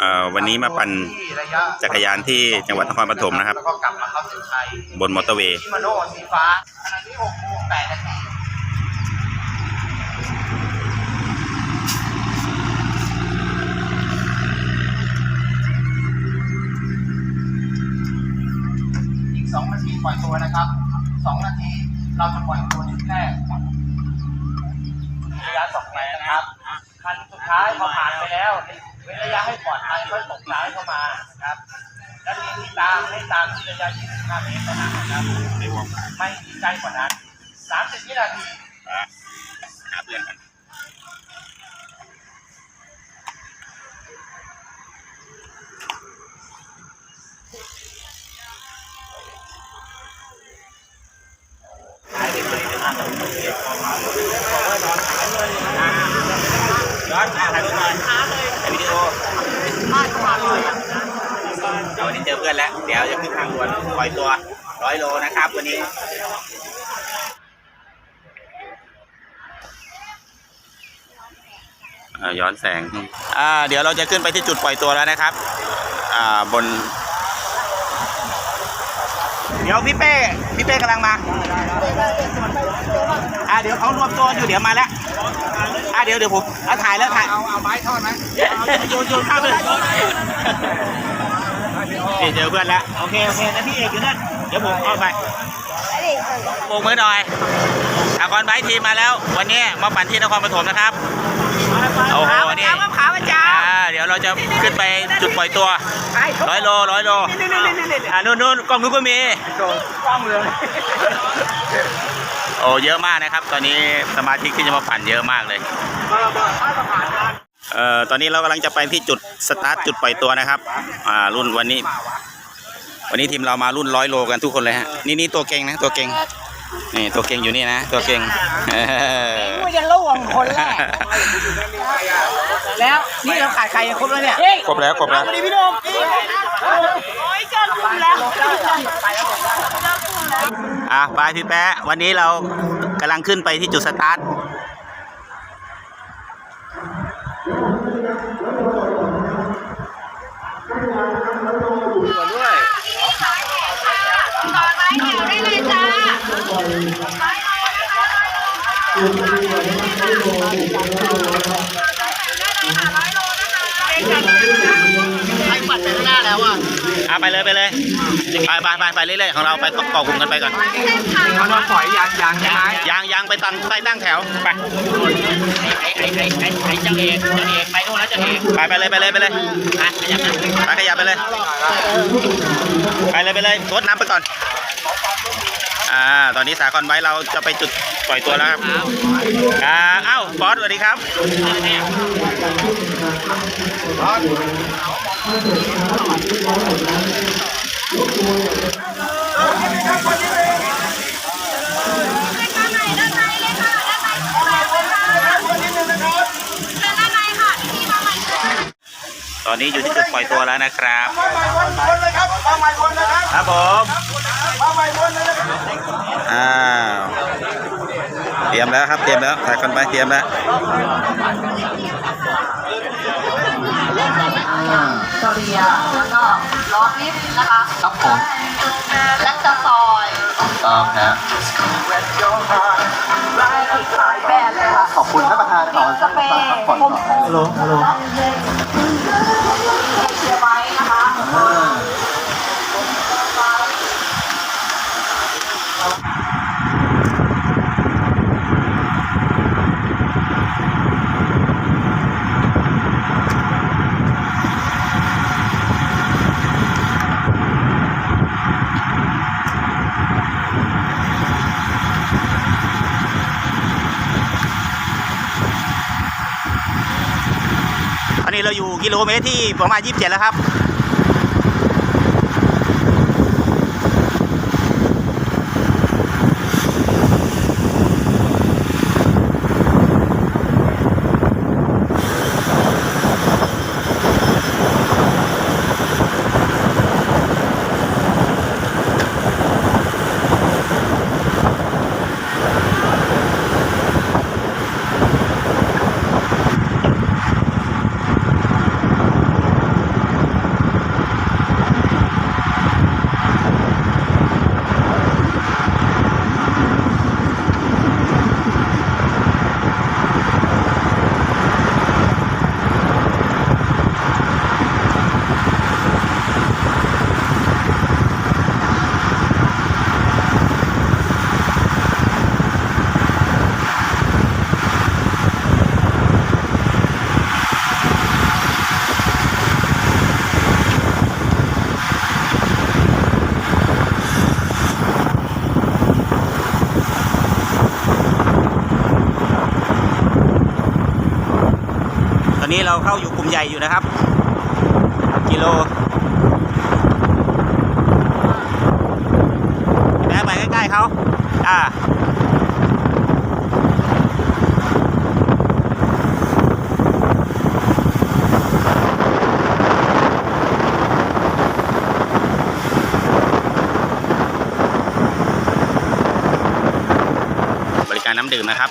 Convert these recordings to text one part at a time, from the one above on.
เอ่อวันนี้มาปั่นที่ระยะจักรยานที่จังหวัดนครปฐมนะครับแล้วก็กลับมาเข้าเส้นชัยบนมอเตอร์เวย์ชิมาโน่สีฟ้าขณะนี้6โมง8นาทีอีก2นาทีปล่อยตัวนะครับ2นาทีเราจะปล่อยตัวชุดแรกระยะ2เมตรนะครับคันสุดท้ายพอผ่านไปแล้วเว้น ระยะให้ปลอดภัยค่อยตกซ้ายเข้ามานะครับ แล้วทีที่ตามให้ตามที่ระยะ25เมตรเท่านั้นนะครับ ไม่มีใกล้กว่านั้น30วินาทีหาเพื่อนกันย้อนถ่ายรูปก่อนถ่ายวิดีโอเอนนี้เจอเพื่อนแล้ว เดี๋ยวจะขึ้นทางด่วนปล่อยตัวร้อยโลนะครับ วันนี้ย้อนแสงอ่าเดี๋ยวเราจะขึ้นไปที่จุดปล่อยตัวแล้วนะครับ อ่าบน เดี๋ยวพี่เป้พี่เป้กำลังมาอ่าเดี๋ยวเขารวมตัวอยู่เดี๋ยวมาแล้วอ่าเดี๋ยวเดี๋ยวผมเอาถ่ายแล้วถ่ายเอาเอาไม้ทอดไหมโยนโยนข้ามไปเลย นี่เจอเพื่อนแล้วโอเคโอเคแล้วพี่เอกอยู่นั่นเดี๋ยวผมเอาไปโบกมือหน่อยอากรไบค์ทีมมาแล้ว วันนี้มาปั่นที่นครปฐมนะครับโอ้โหนี่ขาประจอ่าเดี๋ยวเราจะขึ้นไปจุดปล่อยตัวำร้อยโลร้อยโลนี่นี่นี่นี่อ่านู่นนู่นกล้องนู้นก็มีกล้องเลยโอ้เยอะมากนะครับ ตอนนี้สมาชิกที่จะมาปั่นเยอะมากเลย เอ่อตอนนี้เรากำลังจะไปที่จุดสตาร์ทจุดปล่อยตัวนะครับอ่ารุ่นวันนี้ วันนี้ทีมเรามารุ่นร้อยโลกันทุกคนเลยฮะนี่นี่ตัวเก่งนะตัวเก่งนี่ตัวเก่งอยู่นี่นะตัวเก่งเออกูจะล่วงคนแรกแล้วนี่เราขาดใครครบแล้วเนี่ยครบแล้วครบแล้วสวัสดีพี่โดมโอ้ยเจอคุณแล้วอะไปพี่แป๊ะวันนี้เรากำลังขึ้นไปที่จุดสตาร์ท ต่อไม้แถวได้เลยจ้า ไอ้ปัดไปข้างหน้าแล้วอะอะไปเลยไปเลยไปไปไปไปเรื่อยๆของเราไปเกาะกลุ่มกันไปก่อนมันมาปล่อยยางยางใช่ไหมยางยางไปตั้งไปตั้งแถวไปไอ้ไอ้ไอ้ไอ้ไอ้เจ้าเอกเจ้าเอกไปนู่นแล้วเจ้าเอกไปไปเลยไปเลยไปเลยไปขยับนะไปขยับไปเลยไปเลยไปเลยรดน้ำไปก่อน อ่า ตอนนี้สากลไว้เราจะไปจุดปล่อยตัวแล้วครับอ่าเอ้าบอสสวัสดีครับตอนนี้อยู่ที่จุดปล่อยตัวแล้วนะครับมาใหม่วนเลยครับมาใหม่วนเลยครับครับผม มาใหม่วนเลยนะครับอ้าวเตรียมแล้วครับเตรียมแล้วสากลไปเตรียมแล้วกระเบียร์แล้วก็ล้อลิฟต์นะคะครับผมและจะซอยต้องนะหลายแบบเลยค่ะขอบคุณท่านประธานต่อสเปรย์ผ่อนผมฮัลโหลฮัลโหลเชียร์ไว้นะคะ ตอนนี้เราอยู่กิ โลเมตรที่ประมาณ 27 แล้วครับ นี้เราเข้าอยู่กลุ่มใหญ่อยู่นะครับ กิโลแม่ไปใกล้ๆเขาอ่าบริการน้ำดื่มนะครับ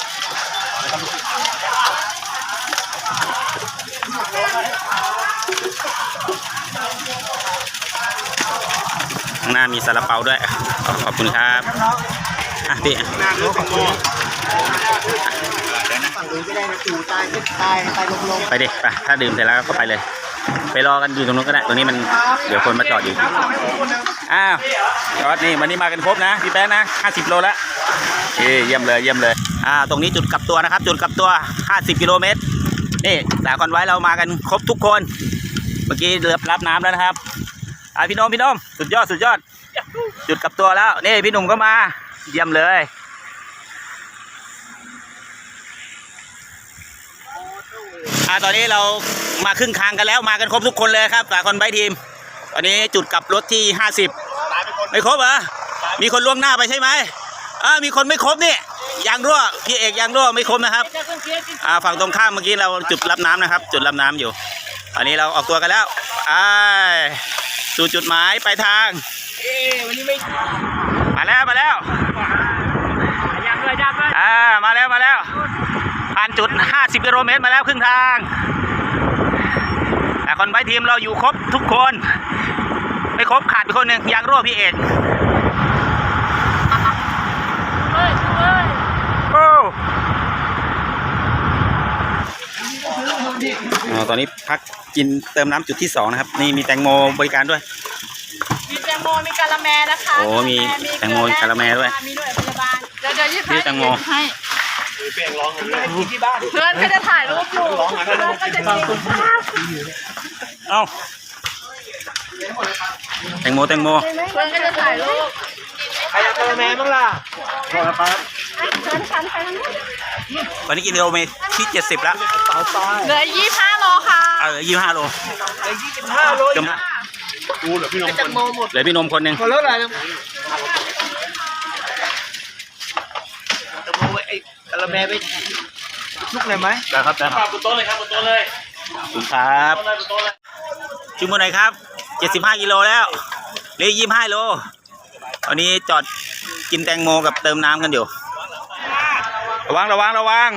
างหน้ามีซาลาเปาด้วย ขอบคุณครับอะพี่ฝั่งนู้นก็ได้นะตู่ตายขึ้นตายตายลงลงไปดิไปถ้าดื่มเสร็จแล้วก็ไปเลย ไปรอกันอยู่ตรงนู้นก็ได้ตรงนี้มันเดี๋ยวคนมาจอดอยู่อ้าวจอดนี่วันนี้มากันครบนะพี่แป๊ะนะ 50 โลแล้วเอ้ยเยี่ยมเลยเยี่ยมเลยอ่าตรงนี้จุดกลับตัวนะครับ จุดกลับตัว 50 กิโลเมตรนี่สาคอนไว้เรามากันครบทุกคน เมื่อกี้เรือรับน้ำแล้วนะครับ อ่าพี่นมพี่นมสุดยอดสุดยอด จุดกับตัวแล้ว นี่พี่หนุ่มก็มา เยี่ยมเลยอ่าตอนนี้เรามาครึ่งทางกันแล้วมากันครบทุกคนเลยครับสากลไบทีม ตอนนี้จุดกลับรถที่ 50 ไม่ครบเหรอ มีคนล่วงหน้าไปใช่ไหมอ่ามีคนไม่ครบนี่ยางรั่วพี่เอกยางรั่วไม่ครบนะครับอ่าฝั่งตรงข้ามเมื่อกี้เราจุดรับน้ำนะครับ จุดรับน้ำอยู่ อันนี้เราออกตัวกันแล้วอ่า สู่จุดหมายปลายทางมาแล้วมาแล้วยังเลยยังเลยอ่ามาแล้วมาแล้วผ่านจุด 50กิโลเมตรมาแล้วครึ่งทางแต่คนไว้ทีมเราอยู่ครบทุกคน ไม่ครบขาดไปคนหนึ่งยางรั่วพี่เอกโอ้ อ๋อตอนนี้พักกินเติมน้ำจุดที่สองนะครับ นี่มีแตงโมบริการด้วย มีแตงโมมีกะละแมนะคะโอ้มีแตงโมมีกะละแมด้วยมีด้วยพยาบาลเดี๋ยวเดี๋ยวยิบพี่แตงโมให้เพื่อนก็จะถ่ายรูปอยู่เพื่อนก็จะกินเอ้าแตงโมแตงโมเพื่อนก็จะถ่ายรูปใครจะเจอแม่บ้างล่ะเพื่อนฉันไปทางนู้นวันนี้กินกิโลเมตรที่70แล้วเต่าตายเหลือยี่ห้าโล ค่ะเออยี่ห้าโลไอ้ยี่สิบห้าโลจมจะโมหมดเหลือพี่นมคนหนึ่งหมดแล้วเหรอจะโมไอ้กะละแมไปลุกหน่อยไหมได้ครับได้ครับบนโต๊ะเลยครับบนโต๊ะเลยขอบคุณครับบนโต๊ะเลยบนโต๊ะเลยชิมมือหน่อยครับ75กิโลแล้วเหลือ25โลวันนี้จอดกินแตงโมกับเติมน้ำกันอยู่ ระวังระวังระวัง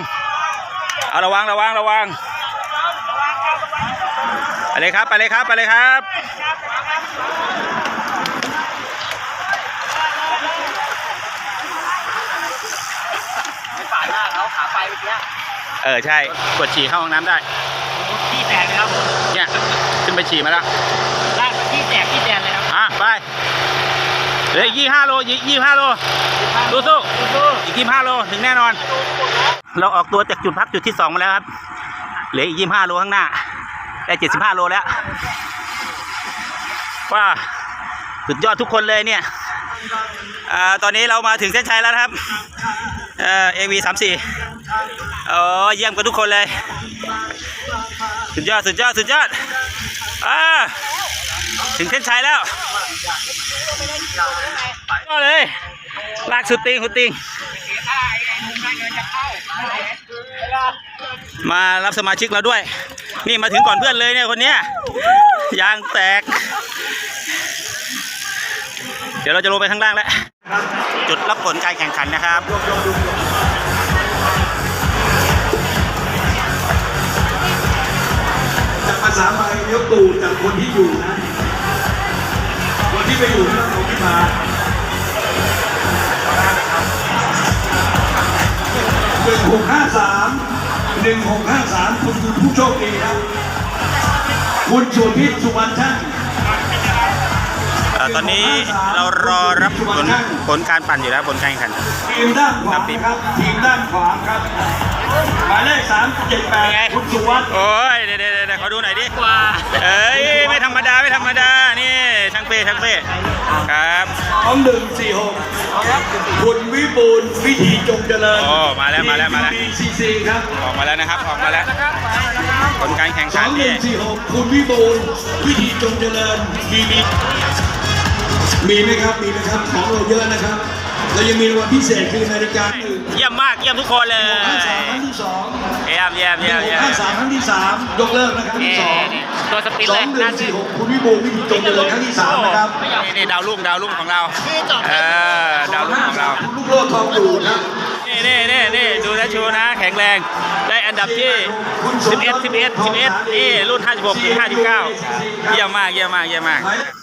เอาระวังระวังระวัง ไปเลยครับ ไปเลยครับ ไปเลยครับป่าหน้าเขาขาไปเมื่อกี้เออ ใช่กดฉี่เข้าห้องน้ำได้ขี้แตกเลยครับผมเนี่ย ขึ้นไปฉี่มาแล้วลากไปขี้แตกขี้แตนเลยครับอะ ไปเหลืออีกยี่ห้าโลอีกยี่ห้าโล สู้สู้อีกยี่ห้าโล ถึงแน่นอน เราออกตัวจากจุดพักจุดที่สองมาแล้วครับ เหลืออีกยี่ห้าโลข้างหน้า ได้เจ็ดสิบห้าโลแล้วว้าสุดยอดทุกคนเลยเนี่ยอตอนนี้เรามาถึงเส้นชัยแล้วครับเออเอวีสามสี่โอ้เยี่ยมกันทุกคนเลย สุดยอดสุดยอดสุดยอดอ่าถึงเส้นชัยแล้วก็เลยลากสุดติงสุดติง มารับสมาชิกเราด้วย นี่มาถึงก่อนเพื่อนเลยเนี่ยคนเนี้ยยางแตก เดี๋ยวเราจะลงไปข้างล่างแล้ว จุดรับผลการแข่งขันนะครับจากภาษาไทยยกตูจากคนที่อยู่นะ คนที่ไปอยู่นั่นของที่มา หนึ่งหกห้าสามหนึ่งหกห้าสามคุณคือผู้โชคดีครับ คุณสุพิษสุวรรณช่างเอ่อตอนนี้เรารอรับผลผลการปั่นอยู่แล้วผลการแข่งขันทีมด้านขวาครับทีมด้านขวาครับ หมายเลขสามเจ็ดแปดคุณสุวัสด์โอ้ยเดี๋ยวเดี๋ยวเดี๋ยวขอดูหน่อยดิกว่าเอ้ยไม่ธรรมดาไม่ธรรมดานี่ช่างเป้ช่างเป้ครับสองหนึ่งสี่หกคุณวิบูลย์วิธีจงเจริญโอ้มาแล้วมาแล้วมาแล้วซีซีครับออกมาแล้วนะครับออกมาแล้วผลการแข่งสขัอนงหนี่นึ่งสี่หกคุณวิบูลย์วิธีจงเจริญมีมีมีไหมครับมีไหมครับของเราเยอะนะครับเรายังมีรางวัลพิเศษคือนาฬิกาหนึ่งเยี่ยมมากเยี่ยมทุกคนเลย ยี่ยมเยี่ยมหนึ่เยี่ยงมหกเยี่ยมห้าสามครั้งที่สามยกเลิกนะครับที่สองตัวสปินสอเลงยหนึ่น่างสี่หกคุณวิบูลย์วิธีจงเจริญครั้งที่สามนะครับนี่นี่ดาวรุ่งดาวรุ่งของเราเออดาวรุ่งของเรา คุณลูกโลดทองดูนะนี่นี่นี่นี่ดูนะชูนะ แข็งแรง ได้อันดับที่ 11 11 11นี่รุ่น 56ถึง59 เยี่ยมมากเยี่ยมมากเยี่ยมมาก หมายเลข